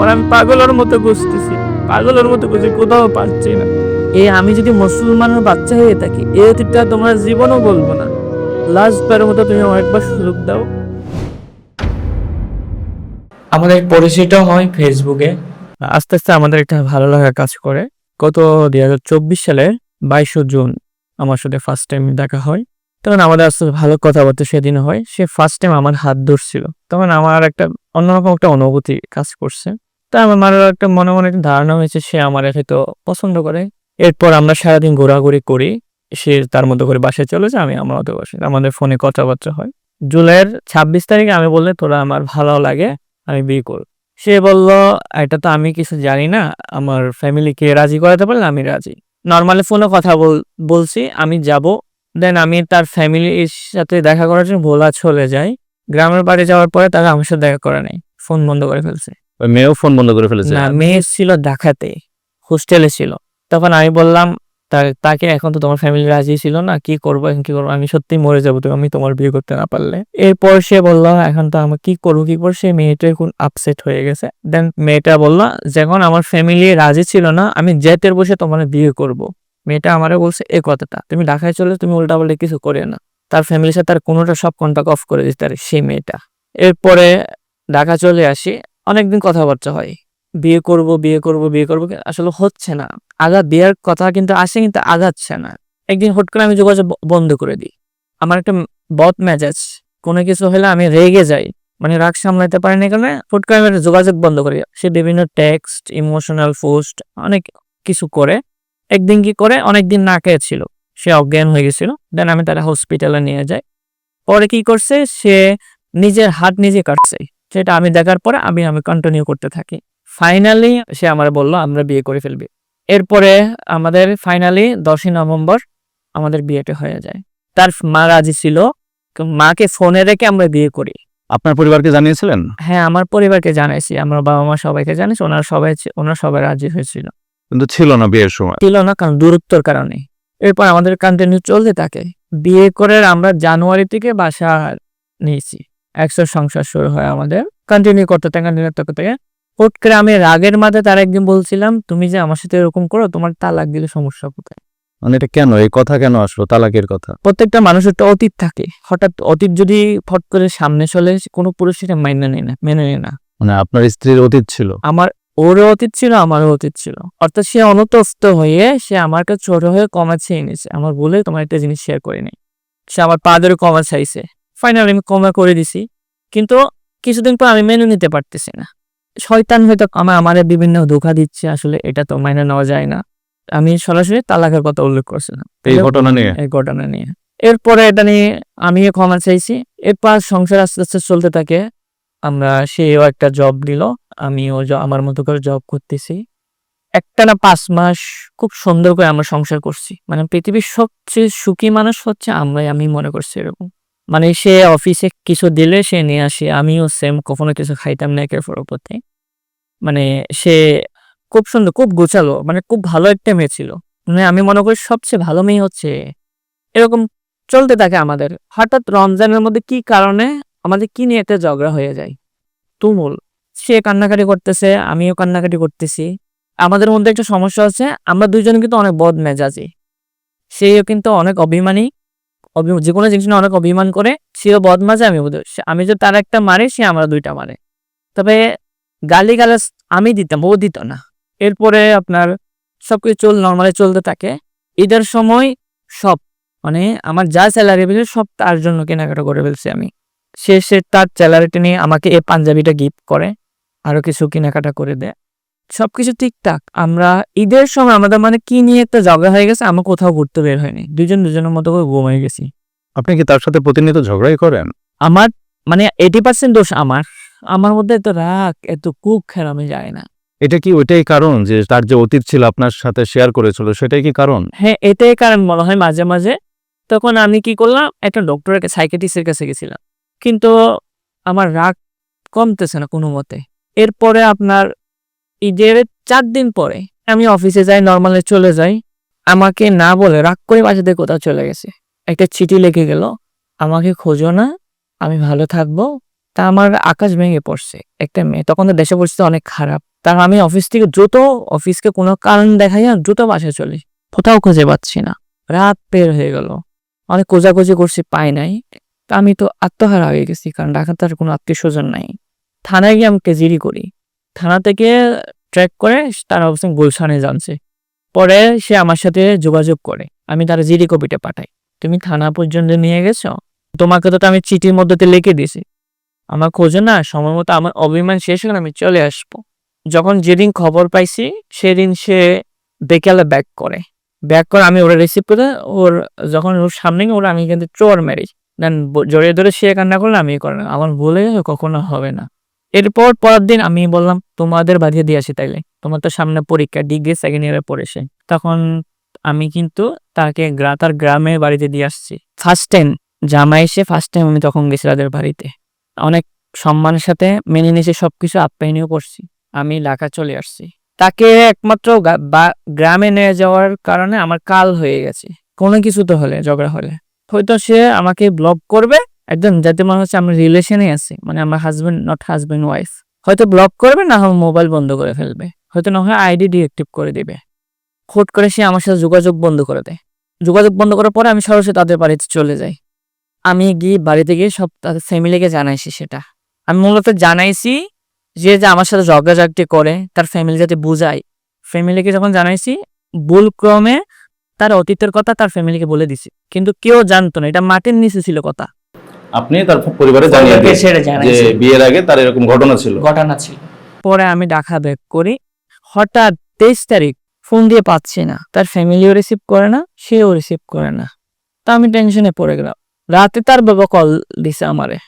তোমার আমি পাগলের মতো বুঝতেছি পাগলের মতো বুঝি কোথাও পাচ্ছি না। এই আমি যদি মুসলমানের বাচ্চা হয়ে থাকি এই অতীতটা তোমার জীবনও বলব না। লাস্ট বারের মতো তুমি আমার একবার সুযোগ দাও। আমাদের পরিচিত হয় ফেসবুকে। আস্তে আস্তে আমাদের একটা ভালো লাগা কাজ করে। গত দুই হাজার চব্বিশ সালের বাইশে জুন আমার সাথে ফার্স্ট টাইম দেখা হয়। তখন আমাদের আস্তে আস্তে ভালো কথাবার্তা সেদিন হয়। সে ফার্স্ট টাইম আমার হাত ধরছিল। তখন আমার একটা অন্যরকম একটা অনুভূতি কাজ করছে। তা আমার একটা মনে মনে একটা ধারণা হয়েছে, সে আমার হয়তো পছন্দ করে। এরপর আমরা সারাদিন ঘোরাঘুরি করি, সে তার মতো করে বাসায় চলে যায়, আমি আমার মতো বাসায়। আমাদের ফোনে কথাবার্তা হয়। জুলাইয়ের ছাব্বিশ তারিখে আমি বললে, তোরা আমার ভালো লাগে, আমি বিয়ে করব। সে বলল, এটা তো আমি কিছু জানি না, আমার ফ্যামিলিকে রাজি করাতে পারলে আমি রাজি। নর্মালি ফোনে কথা বল- বলছি, আমি যাব। দেন আমি তার ফ্যামিলির সাথে দেখা করার জন্য ভোলা চলে যাই। গ্রামের বাড়ি যাওয়ার পরে তারা আমার সাথে দেখা করে নাই ফোন বন্ধ করে ফেলছে। মেয়েও ফোন বন্ধ করে ফেলেছে। না, মেয়ে ছিল ঢাকাতে হোস্টেলে ছিল। তখন আমি বললাম তাকে এখন তো তোমার ফ্যামিলি রাজি ছিল না, কি করব, এখন কি করব? আমি সত্যি মরে যাব, তুমি আমি তোমার বিয়ে করতে না পারলে। এরপর সে বলল, এখন তো আমি কি করব কি করব? সে মেয়েটা এখন আপসেট হয়ে গেছে। দেন মেয়েটা বলল, যখন আমার ফ্যামিলি রাজি ছিল না, আমি জেটের বসে তোমার বিয়ে করব। মেয়েটা আমারে বলছে এই কথাটা, তুমি ঢাকায় চলে তুমি উল্টা বলে কিছু করে না। তার ফ্যামিলির সাথে তার কোনোটা সব কন্ট্যাক্ট অফ করে দিতে পারে সেই মেয়েটা। এরপরে ঢাকা চলে আসি। অনেকদিন কথাবার্তা হয়। বিয়ে করব বিয়ে করব বিয়ে করব আসলে হচ্ছে না। আগা বিয়ের কথা কিন্তু আসে কিন্তু আগাচ্ছে না। একদিন হুট করে আমি যোগাযোগ বন্ধ করে দিই। আমার একটা বদ মেজাজ। কোনো কিছু হলে আমি রেগে যাই। মানে রাগ সামলাতে পারি না কারণে হুট করে আমি যোগাযোগ বন্ধ করি। সে বিভিন্ন টেক্সট ইমোশনাল পোস্ট অনেক কিছু করে। একদিন কি করে? অনেকদিন না খেয়েছিল সে অজ্ঞান হয়ে গেছিল। দেন আমি তারা হসপিটালে নিয়ে যাই। পরে কি করছে? সে নিজের হাত নিজে কাটছে। সেটা আমি দেখার পরে আমি আমি কন্টিনিউ করতে থাকি। ফাইনালি সে আমার বলল আমরা বিয়ে করে ফেলবি। এরপরে আমাদের ফাইনালি দশই নভেম্বর আমাদের বিয়েটা হয়ে যায়। তার মা রাজি ছিল। মাকে ফোনে রেখে আমরা বিয়ে করি। আপনার পরিবারকে জানিয়েছিলেন? হ্যাঁ আমার পরিবারকে জানাইছি। আমার বাবা মা সবাইকে জানিয়েছি ওনার সবাই ওনার সবাই রাজি হয়েছিল। কিন্তু ছিল না বিয়ের সময়। ছিল না কারণ দূরত্বর কারণে। এরপর আমাদের কন্টিনিউ চলতে থাকে। বিয়ে করে আমরা জানুয়ারি থেকে বাসা নিয়েছি। একশো সংসার শুরু হয় আমাদের। কন্টিনিউ করতে থাকে কন্টিনিউ করতে থাকে। হুট করে আমি রাগের মাঝে তার একদিন বলছিলাম তুমি যে আমার সাথে এরকম করো তোমার তালাক দিলে সমস্যা কোথায়? মানে এটা কেন? এই কথা কেন আসলো? তালাকের কথা? প্রত্যেকটা মানুষের তো অতীত থাকে। হঠাৎ অতীত যদি ফট করে সামনে চলে কোনো পুরুষ সেটা মাইনে নেয় না মেনে নেয় না। মানে আপনার স্ত্রীর অতীত ছিল? আমার ওরও অতীত ছিল আমারও অতীত ছিল। অর্থাৎ সে অনুতপ্ত হয়ে সে আমার কাছে ছোট হয়ে কমা চেয়ে নিয়েছে। আমার বলে তোমার একটা জিনিস শেয়ার করে নেই। সে আমার পা ধরে কমা চাইছে। ফাইনালি আমি কমা করে দিছি কিন্তু কিছুদিন পর আমি মেনে নিতে পারতেছি না। শয়তান হয়তো আমার আমার বিভিন্ন ধোকা দিচ্ছে আসলে এটা তো মাইনে নেওয়া যায় না। আমি সরাসরি তালাকের কথা উল্লেখ করছিলাম। এই ঘটনা নিয়ে? এই ঘটনা নিয়ে। এরপরে এটা নিয়ে আমিও ক্ষমা চাইছি। এরপর সংসার আস্তে আস্তে চলতে থাকে। আমরা সেও একটা জব নিল আমিও আমার মতো করে জব করতেছি। একটা না পাঁচ মাস খুব সুন্দর করে আমরা সংসার করছি। মানে পৃথিবীর সবচেয়ে সুখী মানুষ হচ্ছে আমরাই আমি মনে করছি এরকম। মানে সে অফিসে কিছু দিলে সে নিয়ে আসে। আমিও সেম কখনো কিছু খাইতাম না একের পরবর্তী মানে সে খুব সুন্দর, খুব গোছালো মানে খুব ভালো একটা মেয়ে ছিল। মানে আমি মনে করি সবচেয়ে ভালো মেয়ে হচ্ছে এরকম চলতে থাকে আমাদের। হঠাৎ রমজানের মধ্যে কি কারণে আমাদের কি নিয়ে একটা ঝগড়া হয়ে যায়? তুমুল। সে কান্নাকাটি করতেছে, আমিও কান্নাকাটি করতেছি। আমাদের মধ্যে একটা সমস্যা হচ্ছে, আমরা দুইজন কিন্তু অনেক বদ মেজাজি সেও কিন্তু অনেক অভিমানী অভি- যে কোনো জিনিস অনেক অভিমান করে, সেও বদমাজে আমি আমি যে তার একটা মারে, সে আমরা দুইটা মারে। তবে গালি গালাজ আমি দিতাম, ও দিত না। এরপরে আপনার সবকিছু চল নর্মালি চলতে থাকে। ঈদের সময় সব মানে আমার যা স্যালারি পেয়েছে, সব তার জন্য কেনাকাটা করে ফেলছি আমি। সে সে তার স্যালারিটা নিয়ে আমাকে এই পাঞ্জাবিটা গিফট করে, আরও কিছু কেনাকাটা করে দেয়। সবকিছু ঠিকঠাক। আমরা ঈদের সময় আমাদের মানে কি নিয়ে একটা ঝগড়া হয়ে গেছে আমরা কোথাও ঘুরতে বের হয়নি। দুজন দুজনের মতো করে ঘুমাই গেছি। আপনি কি তার সাথে প্রতিনিয়ত ঝগড়াই করেন? আমার মানে এইটি পার্সেন্ট দোষ আমার। আমার মধ্যে এত রাগ এত কুক খেলামে যায় না। এটা কি ওইটাই কারণ যে তার যে অতীত ছিল আপনার সাথে শেয়ার করেছিল সেটাই কি কারণ? হ্যাঁ এটাই কারণ মনে হয় মাঝে মাঝে। তখন আমি কি করলাম একটা ডক্টরের সাইকেটিস্টের কাছে গেছিলাম। কিন্তু আমার রাগ কমতেছে না কোনো মতে। এরপরে আপনার ঈদের চার দিন পরে আমি অফিসে যাই নর্মালি চলে যাই, আমাকে না বলে রাগ করে বাসাতে কোথাও চলে গেছে। একটা চিঠি লেগে গেল, আমাকে খোঁজো না, আমি ভালো থাকব। তা আমার আকাশ ভেঙে পড়ছে, একটা মেয়ে। তখন তো দেশে পরিস্থিতি অনেক খারাপ। তার আমি অফিস থেকে দ্রুত অফিসকে কোনো কারণ দেখাইয়া দ্রুত বাসায় চলি কোথাও খুঁজে পাচ্ছি না। রাত বের হয়ে গেল। অনেক খোঁজাখুঁজি করছি, পাই নাই। তা আমি তো আত্মহারা হয়ে গেছি, কারণ ঢাকাতে আর কোনো আত্মীয় স্বজন নাই। থানায় গিয়ে আমি কেজিরি করি। থানা থেকে ট্র্যাক করে তার অবস্থান গুলশানে জানছে। পরে সে আমার সাথে যোগাযোগ করে। আমি তার জিডি কপিটা পাঠাই। তুমি থানা পর্যন্ত নিয়ে গেছো? তোমাকে তো আমি চিঠির মধ্যে লিখে দিয়েছি। আমার খোঁজে না, সময় মতো আমার অভিমান শেষ হলে আমি চলে আসব। যখন যেদিন খবর পাইছি, সেদিন সে বেকালে ব্যাক করে। ব্যাক করে আমি ওরা রিসিভ করে, ওর যখন ওর সামনে ওরা আমি কিন্তু চোর মেরি দেন জড়িয়ে ধরে সে কান্না করলে, আমি করে না আমার বলে কখনো হবে না। এরপর পরের দিন আমি বললাম, তোমাদের বাড়িতে দিয়ে আসি তাইলে। তোমার তো সামনে পরীক্ষা, ডিগ্রি সেকেন্ড ইয়ারে পড়েছে তখন আমি কিন্তু তাকে তার গ্রামের বাড়িতে দিয়ে আসছি। ফার্স্ট টাইম জামাই এসে ফার্স্ট টাইম আমি তখন গেছি তাদের বাড়িতে। অনেক সম্মানের সাথে মেনে নিয়েছে, সবকিছু আপ্যায়নীয় করছি। আমি ঢাকা চলে আসছি। তাকে একমাত্র গ্রামে নিয়ে যাওয়ার কারণে আমার কাল হয়ে গেছে। কোনো কিছু তো হলে, ঝগড়া হলে। হয়তো সে আমাকে ব্লক করবে একদম, যাতে মনে হচ্ছে আমরা রিলেশনে আছি মানে আমার হাজবেন্ড নট হাজবেন্ড ওয়াইফ হয়তো ব্লক করবে, না হয় মোবাইল বন্ধ করে ফেলবে। হয়তো না হয় আইডি ডিএক্টিভ করে দিবে। হুট করে সে আমার সাথে যোগাযোগ বন্ধ করে দেয়। যোগাযোগ বন্ধ করার পরে আমি সরাসরি তাদের বাড়িতে চলে যাই। আমি গিয়ে বাড়িতে গিয়ে সব তাদের ফ্যামিলিকে জানাইছি সেটা। আমি মূলত জানাইছি যে যে আমার সাথে ঝগড়াঝাগটি করে, তার ফ্যামিলি যাতে বুঝায়। ফ্যামিলিকে যখন জানাইছি ভুল ক্রমে তার অতীতের কথা তার ফ্যামিলিকে বলে দিছি। কিন্তু কেউ জানতো না, এটা মাটির নিচে ছিল কথা। আপনি তার পরিবারে জানিয়ে পরিবারকে দিয়েছেন যে বিয়ের আগে তার এরকম ঘটনা ছিল। ঘটনা ছিল। পরে আমি ঢাকা ব্যাক করি। হঠাৎ তেইশ তারিখ ফোন দিয়ে পাচ্ছি না। তার ফ্যামিলিও রিসিভ করে না সেও রিসিভ করে না। তা আমি টেনশনে পড়ে গেলাম। রাতে তার বাবা কল দিছে আমারে।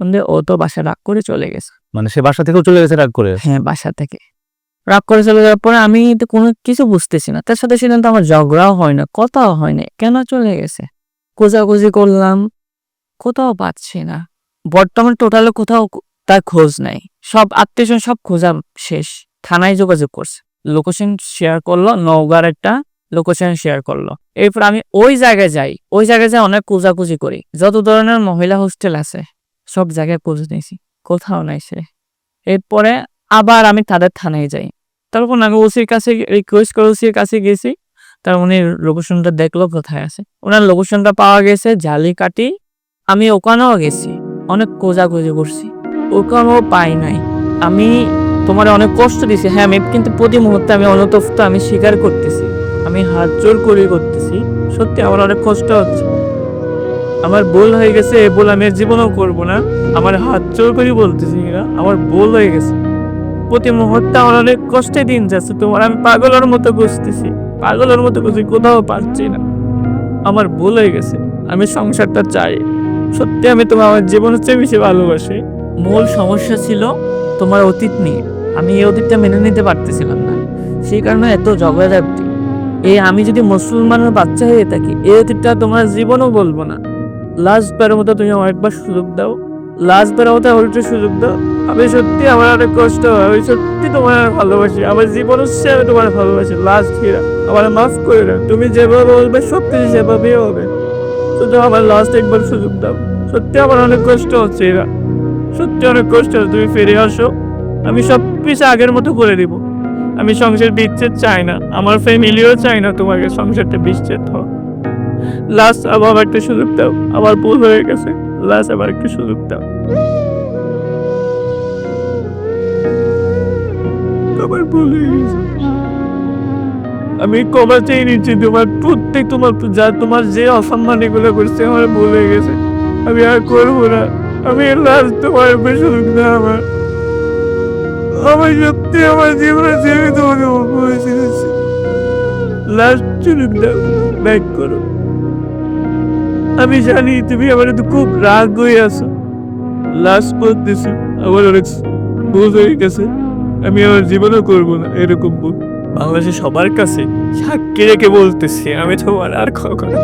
বলতে ও তো বাসা রাগ করে চলে গেছে। মানে সে বাসা থেকেও চলে গেছে রাগ করে? হ্যাঁ বাসা থেকে। রাগ করে চলে যাওয়ার পরে আমি তো কোনো কিছু বুঝতেছি না। তার সাথে সেদিন তো আমার ঝগড়াও হয় না কথাও হয় না। কেন চলে গেছে? খোঁজাখুঁজি করলাম। কোথাও পাচ্ছি না। বর্তমান টোটালে কোথাও তার খোঁজ নাই। সব আত্মীয় সব খোঁজা শেষ। থানায় যোগাযোগ করছে। লোকেশন শেয়ার করল, নওগাঁর একটা লোকেশন শেয়ার করল। এরপর আমি ওই জায়গায় যাই। ওই জায়গায় যাই অনেক খোঁজাখুঁজি করি। যত ধরনের মহিলা হোস্টেল আছে, সব জায়গায় খোঁজ নিয়েছি। কোথাও নাই সে। এরপরে আবার আমি তাদের থানায় যাই। তারপর আমি ওসির কাছে রিকোয়েস্ট করে ওসির কাছে গেছি। তার উনি লোকেশনটা দেখল কোথায় আছে। ওনার লোকেশনটা পাওয়া গেছে জালিকাটি আমি ওখানেও গেছি। অনেক খোঁজাখুঁজি করছি। ওখানেও পাই নাই। আমি তোমার অনেক কষ্ট দিছি। হ্যাঁ আমি কিন্তু প্রতি মুহূর্তে আমি অনুতপ্ত, আমি স্বীকার করতেছি। আমি হাত জোর করে করতেছি। সত্যি আমার অনেক কষ্ট হচ্ছে। আমার ভুল হয়ে গেছে এ ভুল আমি জীবনেও করব না। আমার হাত জোর করে বলতেছি না আমার ভুল হয়ে গেছে। প্রতি মুহূর্তে আমার অনেক কষ্টে দিন যাচ্ছে। তোমার আমি পাগলের মতো বুঝতেছি পাগলের মতো বুঝি কোথাও পারছি না। আমার ভুল হয়ে গেছে। আমি সংসারটা চাই। সত্যি আমি তোমার আমার জীবনের চেয়ে বেশি ভালোবাসি। মূল সমস্যা ছিল তোমার অতীত নিয়ে। আমি এই অতীতটা মেনে নিতে পারতেছিলাম না। সেই কারণে এত ঝগড়াঝাটি এই আমি যদি মুসলমানের বাচ্চা হয়ে থাকি, এই অতীতটা তোমার জীবনও বলব না। লাস্ট বারের মতো তুমি আমার একবার সুযোগ দাও। লাস্ট বারের মতো একটু সুযোগ দাও। আমি সত্যি আমার অনেক কষ্ট হয়। আমি সত্যি তোমার ভালোবাসি। আমার জীবন হচ্ছে আমি তোমার ভালোবাসি। লাস্ট হিরা, আমার মাফ করে দাও। তুমি যেভাবে বলবে সব কিছু সেভাবেই হবে। শুধু আমার লাস্ট একবার সুযোগ দাও। সত্যি আমার অনেক কষ্ট হচ্ছে, এরা। সত্যি অনেক কষ্ট হচ্ছে, তুমি ফিরে আসো। আমি সব কিছু আগের মতো করে দিব। আমি সংসার বিচ্ছেদ চাই না। আমার ফ্যামিলিও চাই না তোমাকে সংসারটা বিচ্ছেদ হোক লাস্ট আবার একটা সুযোগ দাও। আমার ভুল হয়ে গেছে। লাস্ট আবার একটা সুযোগ দাও। আমার ভুল হয়ে গেছে। আমি ক্ষমা চেয়ে নিচ্ছি, তোমার প্রত্যেক তোমার যা তোমার যে অসম্মান এগুলো করছে আমার ভুল গেছে। আমি আর করব না। আমি লাস্ট তোমার সুযোগ আমার। আমার সত্যি আমার জীবনে যে তোমাকে অপরিচিত লাস্ট সুযোগ ব্যাক করো। আমি জানি তুমি আমার তো খুব রাগ হয়ে আছো। লাস্ট বলতেছি আমার অনেক ভুল হয়ে গেছে। আমি আমার জীবনও করব না, এরকম ভুল। বাংলাদেশে সবার কাছে সাক্ষী রেখে বলতেছি, আমি তোমার আর কখনো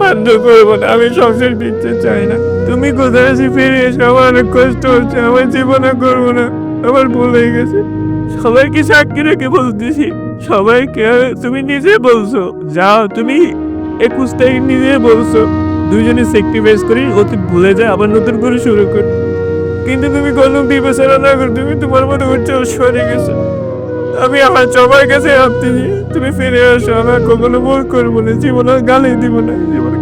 বাধ্য করব না, আমি সংসার দিতে চাই না। তুমি কোথায় আছি ফিরে এসে, আমার অনেক কষ্ট হচ্ছে, আমার জীবনে করব না, আমার ভুল হয়ে গেছে। সবাইকে সাক্ষী রেখে বলতেছি, সবাইকে তুমি নিজে বলছো, যাও, তুমি একুশ তারিখ নিজে বলছো। দুইজনে সেক্রিফাইস করি, অতি ভুলে যায়, আবার নতুন করে শুরু করি। কিন্তু তুমি কোনো বিবেচনা না করে তুমি তোমার মতো করছ সরে গেছো। আমি আমার সবার কাছে ভাবতেছি তুমি ফিরে আসো, আমার কখনো ভুল করব না জীবনে গালি দিব না, জীবনে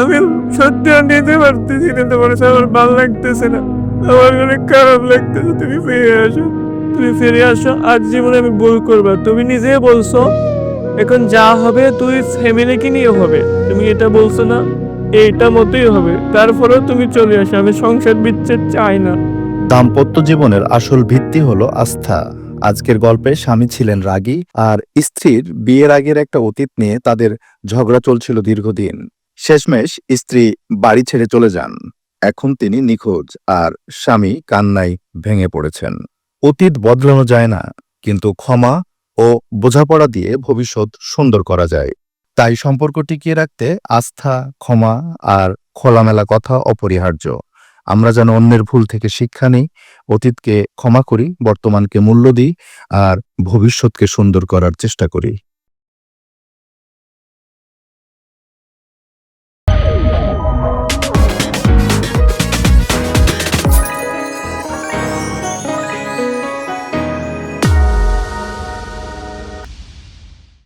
আমি সত্যি নিতে পারতেছি না, তোমার আমার ভালো লাগতেছে না, আমার অনেক খারাপ লাগতেছে, তুমি ফিরে আসো, তুমি ফিরে আসো আজ জীবনে আমি ভুল করবা, তুমি নিজে বলছো, এখন যা হবে তুই ফ্যামিলিকে নিয়ে হবে, তুমি এটা বলছো না, এইটা মতোই হবে, তারপরেও তুমি চলে আসো, আমি সংসার বিচ্ছেদ চাই না। দাম্পত্য জীবনের আসল ভিত্তি হলো আস্থা। আজকের গল্পে স্বামী ছিলেন রাগী আর স্ত্রীর বিয়ের আগের একটা অতীত নিয়ে তাদের ঝগড়া চলছিল দীর্ঘদিন। শেষমেশ স্ত্রী বাড়ি ছেড়ে চলে যান। এখন তিনি নিখোঁজ আর স্বামী কান্নায় ভেঙে পড়েছেন। অতীত বদলানো যায় না, কিন্তু ক্ষমা ও বোঝাপড়া দিয়ে ভবিষ্যৎ সুন্দর করা যায়। তাই সম্পর্ক টিকিয়ে রাখতে আস্থা, ক্ষমা আর খোলামেলা কথা অপরিহার্য। আমরা যেন অন্যের ভুল থেকে শিক্ষা নিই, অতীতকে ক্ষমা করি, বর্তমানকে মূল্য দিই, আর ভবিষ্যৎকে সুন্দর করার চেষ্টা করি।